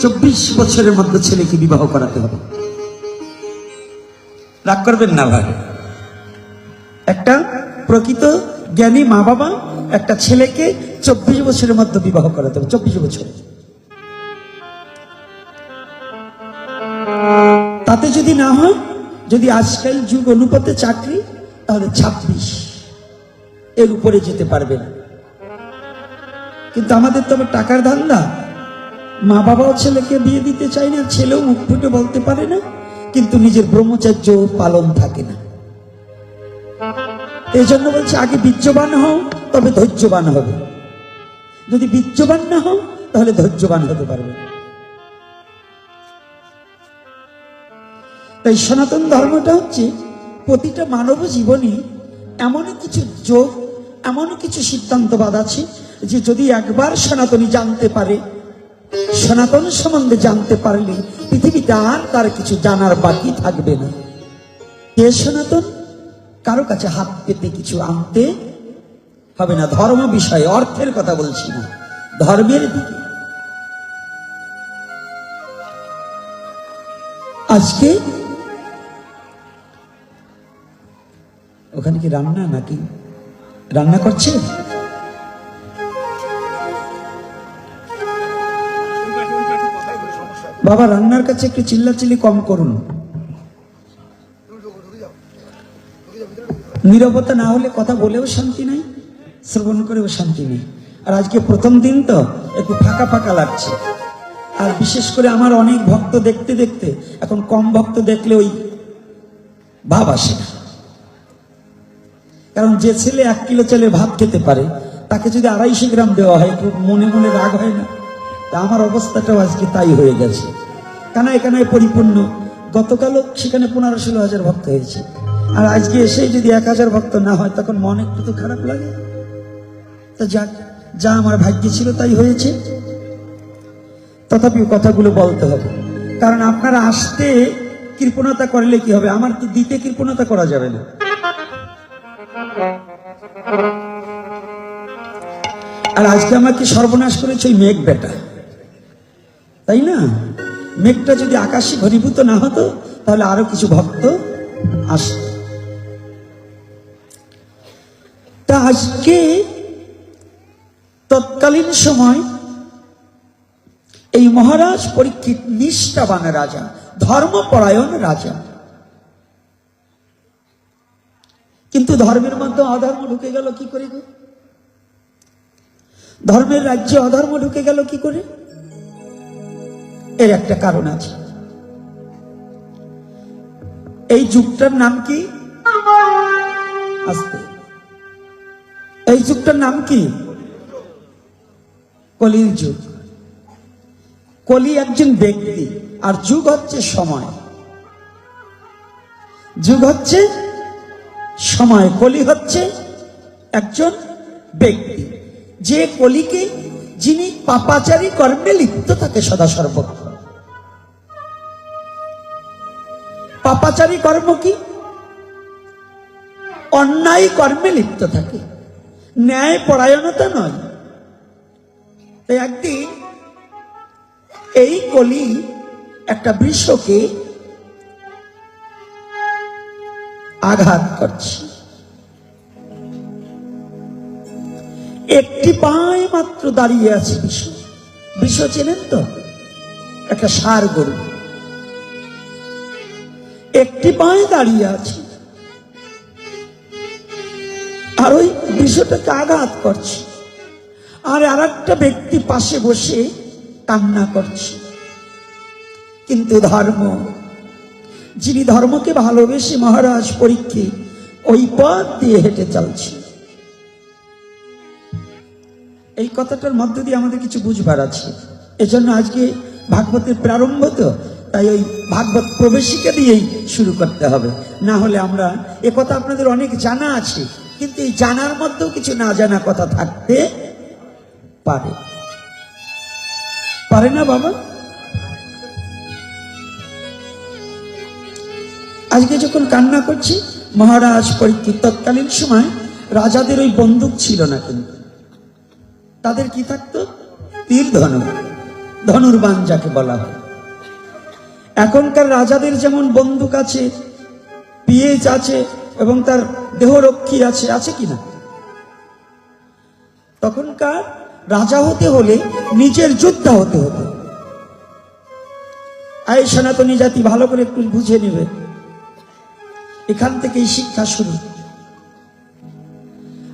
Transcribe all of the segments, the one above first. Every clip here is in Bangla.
চব্বিশ বছরের মধ্যে ছেলেকে বিবাহ করাতে হবে। রাগ করবেন না ভাই। একটা প্রকৃত জ্ঞানী মা বাবা, একটা ছেলেকে চব্বিশ বছরের মধ্যে বিবাহ করাতে হবে, চব্বিশ বছর। তাতে যদি না হয়, যদি আজকাল যুগ অনুপাতে চাকরি, তাহলে ছাব্বিশ। এর উপরে যেতে পারবে না। কিন্তু আমাদের তবে টাকার ধান্দা। মা বাবাও ছেলেকে বিয়ে দিতে চায় না, ছেলেও মুখ ফুটে বলতে পারে না, কিন্তু নিজের ব্রহ্মচার্য পালন থাকে না। এই জন্য বলছে, আগে বীর্যবান হও, তবে ধৈর্যবান হবে। যদি বীর্যবান না হও, তাহলে ধৈর্যবান হতে পারবে তাই সনাতন ধর্মটা হচ্ছে, প্রতিটা মানব জীবনে এমন কিছু যোগ এমন কিছু সিদ্ধান্তবাদ আছে, যে যদি একবার সনাতনী জানতে পারে সনাতন সম্বন্ধে জানতে পারলে পৃথিবীতে আর তার কিছু জানার বাকি থাকবে না। কে সনাতন? কারও কাছে হাত পেতে কিছু আনতে হবে না। ধর্ম বিষয়ে অর্থের কথা বলছি না। ধর্মের দিকে। আজকে ওখানে কি রান্না নাকি? রান্না করছে? বাবা রান্নার কাছে একটু চিল্লাচিল্লি কম করুন। নীরবতা না হলে কথা বলেও শান্তি নাই, শ্রবণ করেও শান্তি নেই। আর আজকে প্রথম দিন তো একটু ফাঁকা ফাঁকা লাগছে। আর বিশেষ করে আমার অনেক ভক্ত দেখতে দেখতে, এখন কম ভক্ত দেখলে ওই ভাব আসে না। কারণ যে ছেলে এক কিলো চালের ভাত খেতে পারে, তাকে যদি আড়াইশো গ্রাম দেওয়া হয় মনে মনে রাগ হয় না। আমার অবস্থাটাও আজকে তাই হয়ে গেছে। কানায় কানায় পরিপূর্ণ। গতকালও সেখানে পনেরো ষোলো হাজার ভক্ত হয়েছে। আর আজকে এসে যদি এক হাজার ভক্ত না হয়, তখন মন একটু তো খারাপ লাগে। তা যাক, যা আমার ভাগ্যে ছিল তাই হয়েছে। তথাপিও কথাগুলো বলতে হবে। কারণ আপনারা আসতে কৃপণতা করলে কি হবে? আমার তো দিতে কৃপণতা করা যাবে না? আর আজকে আমাকে সর্বনাশ করেছে ওই মেঘ বেটা। তাই না? মেঘটা যদি আকাশে ঘনীভূত না হতো, তাহলে আরও কিছু ভক্ত আসত। তা আজকে তৎকালীন সময় এই মহারাজ পরীক্ষিত নিষ্ঠাবান রাজা, ধর্মপরায়ণ রাজা। কিন্তু ধর্মের মধ্যে অধর্ম ঢুকে গেল কি করে ধর্মের রাজ্যে অধর্ম ঢুকে গেল কি করে? এর একটা কারণ আছে। এই যুগটার নাম কি? আস্তে এই যুগটার নাম কি? কলির যুগ। কলি একজন ব্যক্তি, আর যুগ হচ্ছে সময়। যুগ হচ্ছে সময়। কলি হচ্ছে একজন ব্যক্তি। যে কলিকে যিনি পাপাচারী কর্মে লিপ্ত থাকে সদা সর্বক্ষণ পাপাচারী কর্ম কি? অন্যায় কর্মে লিপ্ত থাকে। ন্যায় পরায়ণতা নয়। তাই একদিন এই কলি একটা বৃষকে আঘাত করছে। একটি পায়ে মাত্র দাঁড়িয়ে আছে বিষ। বিষ চেনেন তো? একটা সার গরু। একটি পায়ে দাঁড়িয়ে আছে। আর ওই বিষটাকে আঘাত করছে। আর আর একটা ব্যক্তি পাশে বসে কান্না করছে। কিন্তু ধর্ম, যিনি ধর্মকে ভালোবেসে মহারাজ পরীক্ষে ওই পথ দিয়ে হেঁটে চলছে। এই কথাটার মধ্য দিয়ে আমাদের কিছু বুঝবার আছে। এজন্য আজকে ভাগবতের প্রারম্ভ তো তাই ওই ভাগবত প্রবেশিকা দিয়েই শুরু করতে হবে। না হলে আমরা, এ কথা আপনাদের অনেক জানা আছে, কিন্তু এই জানার মধ্যেও কিছু না জানা কথা থাকতে পারে। পারে না বাবা? আজকে যখন কান্না করছি, মহারাজ পরীক্ষিত তৎকালীন সময় রাজাদের ওই বন্দুক ছিল না কিন্তু। তাদের কি থাকতো? তীর ধনুক। ধনুর্বাণ যাকে বলা হয়। এখনকার রাজাদের যেমন বন্দুক আছে, পিএইচ আছে, এবং তার দেহরক্ষী আছে আছে কিনা? তখনকার রাজা হতে হলে নিজের যোদ্ধা হতে হতো। আই সনাতনী জাতি, ভালো করে একটু বুঝে নেবে। এখান থেকেই শিক্ষা শুরু।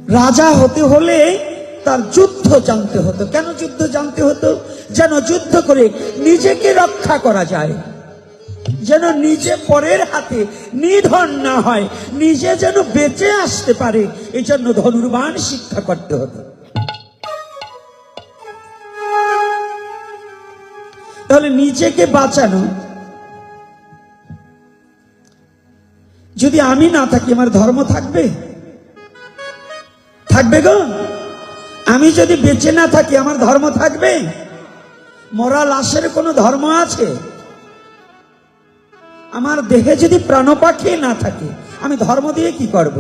রাজা হতে হলে তার যুদ্ধ জানতে হতো। কেন যুদ্ধ জানতে হতো? যেন যুদ্ধ করে নিজেকে রক্ষা করা যায়। যেন নিজে পরের হাতে নিধন না হয়, নিজে যেন বেঁচে আসতে পারে এই জন্য ধনুর্বাণ শিক্ষা করতে হতো তাহলে নিজেকে বাঁচানো, যদি আমি না থাকি, আমার ধর্ম থাকবে? থাকবে গো? আমি যদি বেঁচে না থাকি, আমার ধর্ম থাকবে? মরা লাশের কোনো ধর্ম আছে? আমার দেহে যদি প্রাণপাখি না থাকে আমি ধর্ম দিয়ে কি করব?